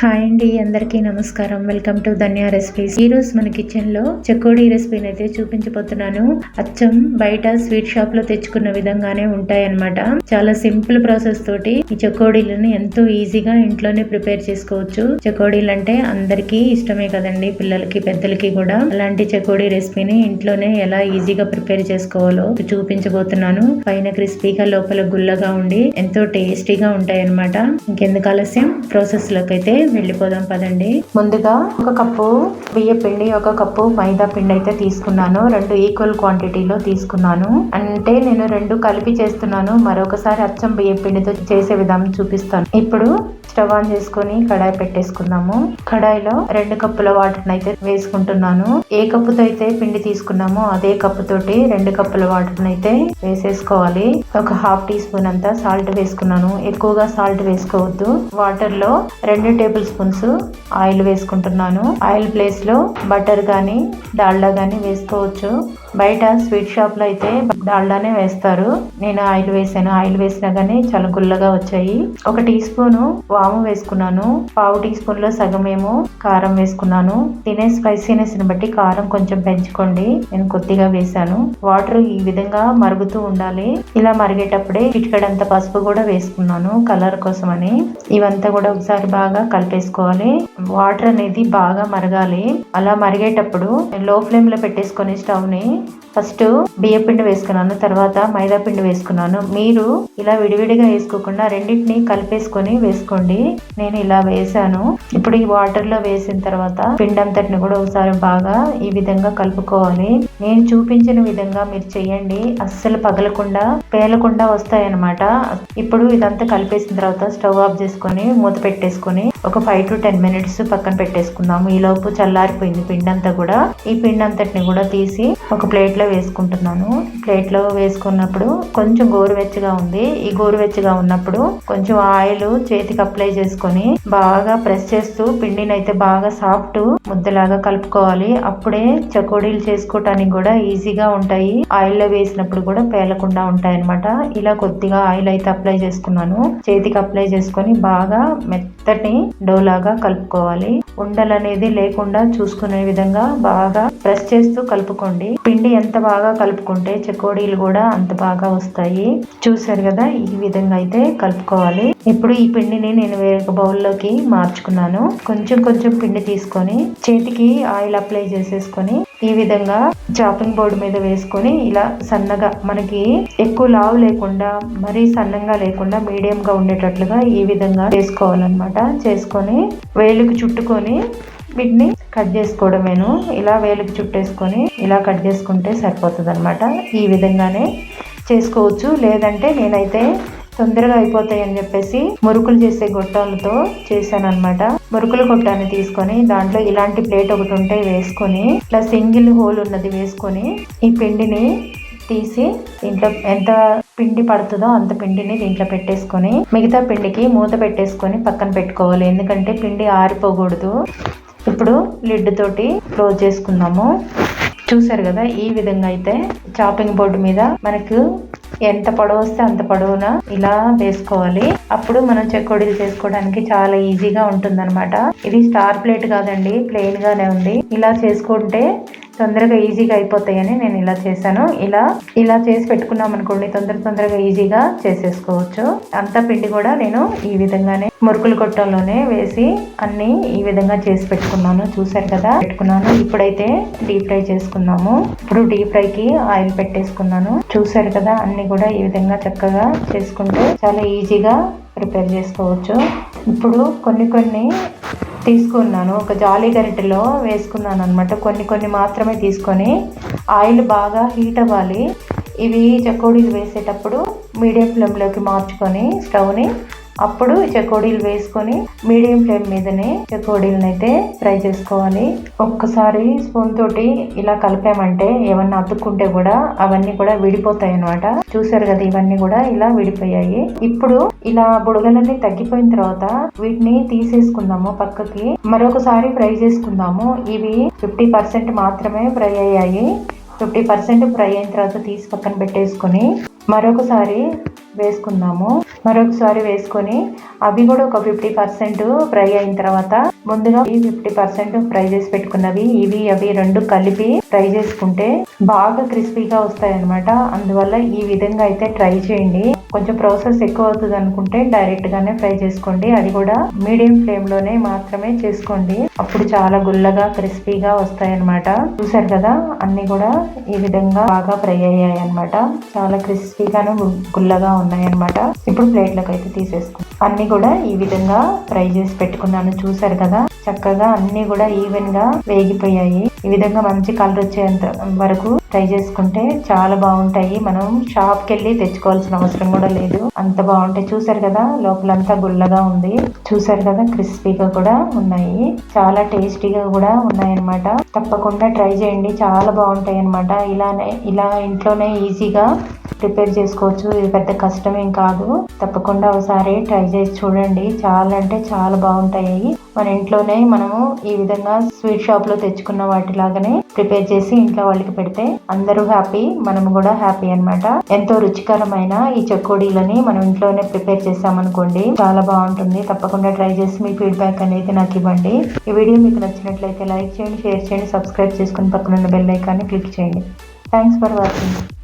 Hi అండి అందరికీ నమస్కారం. Welcome to Dhanya recipes. ఈ రోజు మన కిచెన్లో చెకోడీ రెసిపీని అయితే చూపించబోతున్నాను. అచ్చం బయట స్వీట్ షాప్లో తెచ్చుకున్న విధంగానే ఉంటాయన్నమాట. చాలా సింపుల్ ప్రాసెస్ తోటి ఈ చెకోడీలను ఎంతో ఈజీగా ఇంట్లోనే ప్రిపేర్ చేసుకోవచ్చు. చెకోడీలు అంటే అందరికీ ఇష్టమే కదండి పిల్లలకి పెద్దలకి కూడా. అలాంటి చెకోడీ రెసిపీని ఇంట్లోనే ఎలా ఈజీగా ప్రిపేర్ చేసుకోవాలో చూపించబోతున్నాను. పైన క్రిస్పీగా లోపల గుల్లగా ఉండి ఎంతో టేస్టీగా ఉంటాయి అన్నమాట ఇంకెందుకు ఆలస్యం? ప్రాసెస్లోకి అయితే వెళ్ళిపోదాం పదండి. ముందుగా ఒక కప్పు బియ్య పిండి ఒక కప్పు మైదా పిండి అయితే తీసుకున్నాను. రెండు ఈక్వల్ క్వాంటిటీలో తీసుకున్నాను. అంటే నేను రెండు కలిపి చేస్తున్నాను. మరొకసారి అచ్చం బియ్య పిండితో చేసే విధానం చూపిస్తాను. ఇప్పుడు స్టవ్ ఆన్ చేసుకొని కడాయి పెట్టేసుకున్నాము కడాయిలో రెండు కప్పుల వాటర్ అయితే వేసుకుంటున్నాను. ఏ కప్పుతో అయితే పిండి తీసుకున్నామో అదే కప్పు తోటి రెండు కప్పుల వాటర్ అయితే వేసేసుకోవాలి. ఒక హాఫ్ టీ స్పూన్ అంతా సాల్ట్ వేసుకున్నాను. ఎక్కువగా సాల్ట్ వేసుకోవద్దు. వాటర్లో రెండు టేబుల్ స్పూన్స్ ఆయిల్ వేసుకుంటున్నాను. ఆయిల్ ప్లేస్లో బటర్ గాని డాల్డా గాని వేసుకోవచ్చు. బయట స్వీట్ షాప్లో అయితే డాల్డానే వేస్తారు. నేను ఆయిల్ వేసాను. ఆయిల్ వేసినా గానీ చాలా గుల్లగా వచ్చాయి. ఒక టీ స్పూన్ పాము వేసుకున్నాను. పావు టీ స్పూన్లో సగం ఏమో కారం వేసుకున్నాను. తినే స్పైసీనెస్ని బట్టి కారం కొంచెం పెంచుకోండి. నేను కొద్దిగా వేసాను వాటర్ ఈ విధంగా మరుగుతూ ఉండాలి. ఇలా మరిగేటప్పుడే చిటికడంత పసుపు కూడా వేసుకున్నాను కలర్ కోసం అని ఇవంతా కూడా ఒకసారి బాగా కలిపేసుకోవాలి. వాటర్ అనేది బాగా మరగాలి. అలా మరిగేటప్పుడు లో ఫ్లేమ్లో పెట్టేసుకొని స్టవ్ని ఫస్ట్ బియ్యపిండి వేసుకున్నాను తర్వాత మైదా పిండి వేసుకున్నాను. మీరు ఇలా విడివిడిగా వేసుకోకుండా రెండింటిని కలిపేసుకొని వేసుకోండి. నేను ఇలా వేసాను ఇప్పుడు ఈ వాటర్లో వేసిన తర్వాత పిండంతటిని కూడా ఒకసారి బాగా ఈ విధంగా కలుపుకోవాలి. నేను చూపించిన విధంగా మీరు చేయండి అస్సలు పగలకుండా పేలకుండా వస్తాయన్నమాట. ఇప్పుడు ఇదంతా కలిపేసిన తర్వాత స్టవ్ ఆఫ్ చేసుకొని మూత పెట్టేసుకొని ఒక ఫైవ్ టు టెన్ మినిట్స్ పక్కన పెట్టేసుకుందాము. ఈ లోపు చల్లారిపోయింది పిండి అంతా కూడా. ఈ పిండి అంతటిని కూడా తీసి ఒక ప్లేట్లో వేసుకుంటున్నాను. ప్లేట్లో వేసుకున్నప్పుడు కొంచెం గోరువెచ్చగా ఉంది. ఈ గోరువెచ్చగా ఉన్నప్పుడు కొంచెం ఆయిల్ చేతికి అప్లై చేసుకొని బాగా ప్రెస్ చేస్తూ పిండిని అయితే బాగా సాఫ్ట్ ముద్దలాగా కలుపుకోవాలి. అప్పుడే చకోడీలు చేసుకోవటానికి కూడా ఈజీగా ఉంటాయి. ఆయిల్లో వేసినప్పుడు కూడా పేలకుండా ఉంటాయి అనమాట ఇలా కొద్దిగా ఆయిల్ అయితే అప్లై చేసుకున్నాను. చేతికి అప్లై చేసుకొని బాగా మెత్తటి డో లాగా కలుపుకోవాలి. ఉండలు అనేది లేకుండా చూసుకునే విధంగా బాగా ప్రెస్ చేస్తూ కలుపుకోండి. పిండి ఎంత బాగా కలుపుకుంటే చెకోడీలు కూడా అంత బాగా వస్తాయి. చూసారు కదా ఈ విధంగా అయితే కలుపుకోవాలి. ఇప్పుడు ఈ పిండిని నేను వేరొక బౌల్లోకి మార్చుకున్నాను. కొంచెం కొంచెం పిండి తీసుకొని చేతికి ఆయిల్ అప్లై చేసేసుకొని ఈ విధంగా చాపింగ్ బోర్డు మీద వేసుకొని ఇలా సన్నగా మనకి ఎక్కువ లావు లేకుండా మరీ సన్నంగా లేకుండా మీడియం గా ఉండేటట్లుగా ఈ విధంగా చేసుకోవాలన్నమాట చేసుకొని వేలుకు చుట్టుకొని వీటిని కట్ చేసుకోవడమేను. ఇలా వేలుకు చుట్టేసుకొని ఇలా కట్ చేసుకుంటే సరిపోతుంది అనమాట ఈ విధంగానే చేసుకోవచ్చు. లేదంటే నేనైతే తొందరగా అయిపోతాయి అని చెప్పేసి మురుకులు చేసే గొట్టాలతో చేశాను అనమాట మురుకుల గొట్టాన్ని తీసుకొని దాంట్లో ఇలాంటి ప్లేట్ ఒకటి ఉంటే వేసుకొని ఇట్లా సింగిల్ హోల్ ఉన్నది వేసుకొని ఈ పిండిని తీసి దీంట్లో ఎంత పిండి పడుతుందో అంత పిండిని దీంట్లో పెట్టేసుకొని మిగతా పిండికి మూత పెట్టేసుకొని పక్కన పెట్టుకోవాలి. ఎందుకంటే పిండి ఆరిపోకూడదు. ఇప్పుడు లిడ్ తోటి క్లోజ్ చేసుకుందాము. చూసారు కదా ఈ విధంగా అయితే చాపింగ్ బోర్డు మీద మనకు ఎంత పొడవు వస్తే అంత పొడవున ఇలా వేసుకోవాలి. అప్పుడు మనం చెకోడీలు చేసుకోవడానికి చాలా ఈజీగా ఉంటుందన్నమాట. ఇది స్టార్ ప్లేట్ కాదండి ప్లెయిన్ గానే ఉంది. ఇలా చేసుకుంటే తొందరగా ఈజీగా అయిపోతాయని నేను ఇలా చేశాను. ఇలా ఇలా చేసి పెట్టుకున్నాం అనుకోండి తొందర తొందరగా ఈజీగా చేసేసుకోవచ్చు. అంతా పిండి కూడా నేను ఈ విధంగానే మురుకులు కొట్టంలోనే వేసి అన్ని ఈ విధంగా చేసి పెట్టుకున్నాను. చూసారు కదా? పెట్టుకున్నాను. ఇప్పుడైతే డీప్ ఫ్రై చేసుకున్నాము. ఇప్పుడు డీప్ ఫ్రైకి ఆయిల్ పెట్టేసుకున్నాను. చూసారు కదా? అన్ని కూడా ఈ విధంగా చక్కగా చేసుకుంటే చాలా ఈజీగా ప్రిపేర్ చేసుకోవచ్చు. ఇప్పుడు కొన్ని కొన్ని తీసుకున్నాను. ఒక జాలీ గరిటెలో వేసుకున్నాను అనమాట కొన్ని కొన్ని మాత్రమే తీసుకొని ఆయిల్ బాగా హీట్ అవ్వాలి. ఇవి చకోడీలు వేసేటప్పుడు మీడియం ఫ్లేమ్లోకి మార్చుకొని స్టవ్ని అప్పుడు చెకోడీలు వేసుకొని మీడియం ఫ్లేమ్ మీదనే చెకోడీలను అయితే ఫ్రై చేసుకోవాలి. ఒక్కసారి స్పూన్ తోటి ఇలా కలిపామంటే ఏమన్నా అతుక్కుంటే కూడా అవన్నీ కూడా విడిపోతాయి అనమాట చూసారు కదా ఇవన్నీ కూడా ఇలా విడిపోయాయి. ఇప్పుడు ఇలా బుడగలన్నీ తగ్గిపోయిన తర్వాత వీటిని తీసేసుకుందాము పక్కకి. మరొకసారి ఫ్రై చేసుకుందాము. ఇవి ఫిఫ్టీ పర్సెంట్ మాత్రమే ఫ్రై అయ్యాయి. ఫిఫ్టీ పర్సెంట్ ఫ్రై అయిన తర్వాత తీసి పక్కన పెట్టేసుకొని మరొకసారి వేసుకుందాము. మరొకసారి వేసుకొని అవి కూడా ఒక ఫిఫ్టీ పర్సెంట్ ఫ్రై అయిన తర్వాత ముందుగా ఈ ఫిఫ్టీ పర్సెంట్ ఫ్రై చేసి పెట్టుకున్నవి ఇవి అవి రెండు కలిపి ఫ్రై చేసుకుంటే బాగా క్రిస్పీగా వస్తాయి అనమాట అందువల్ల ఈ విధంగా అయితే ట్రై చేయండి. కొంచెం ప్రాసెస్ ఎక్కువ అవుతుంది అనుకుంటే డైరెక్ట్ గానే ఫ్రై చేసుకోండి. అది కూడా మీడియం ఫ్లేమ్లోనే మాత్రమే చేసుకోండి. అప్పుడు చాలా గుల్లగా క్రిస్పీగా వస్తాయి అనమాట చూసారు కదా అన్ని కూడా ఈ విధంగా బాగా ఫ్రై అయ్యాయి అనమాట చాలా క్రిస్పీగాను గుల్లగా ఉన్నాయి అనమాట ఇప్పుడు ప్లేట్లకు అయితే తీసేసుకుని అన్ని కూడా ఈ విధంగా ఫ్రై చేసి పెట్టుకున్నాను. చూసారు కదా? చక్కగా అన్ని కూడా ఈవెన్గా వేగిపోయాయి. ఈ విధంగా మంచి కలర్ వచ్చేంత వరకు ఫ్రై చేసుకుంటే చాలా బాగుంటాయి. మనం షాప్కి వెళ్ళి తెచ్చుకోవాల్సిన అవసరం కూడా లేదు. అంత బాగుంటాయి. చూసారు కదా? లోపలంతా గుల్లగా ఉంది. చూసారు కదా? క్రిస్పీగా కూడా ఉన్నాయి. చాలా టేస్టీగా కూడా ఉన్నాయి అన్నమాట తప్పకుండా ట్రై చేయండి. చాలా బాగుంటాయి అన్నమాట ఇలానే ఇలా ఇంట్లోనే ఈజీగా ప్రిపేర్ చేసుకోవచ్చు. ఇది పెద్ద కష్టమేం కాదు. తప్పకుండా ఒకసారి ట్రై చేసి చూడండి. చాలా అంటే చాలా బాగుంటాయి. మన ఇంట్లోనే మనము ఈ విధంగా స్వీట్ షాప్లో తెచ్చుకున్న వాటిలాగానే ప్రిపేర్ చేసి ఇంట్లో వాళ్ళకి పెడితే అందరూ హ్యాపీ మనము కూడా హ్యాపీ అన్నమాట. ఎంతో రుచికరమైన ఈ చెక్కోడీలని మనం ఇంట్లోనే ప్రిపేర్ చేసామనుకోండి చాలా బాగుంటుంది. తప్పకుండా ట్రై చేసి మీ ఫీడ్బ్యాక్ అనేది నాకు ఇవ్వండి. ఈ వీడియో మీకు నచ్చినట్లయితే లైక్ చేయండి షేర్ చేయండి సబ్స్క్రైబ్ చేసుకుని పక్కన ఉన్న బెల్ ఐకాన్ని క్లిక్ చేయండి. Thanks for watching.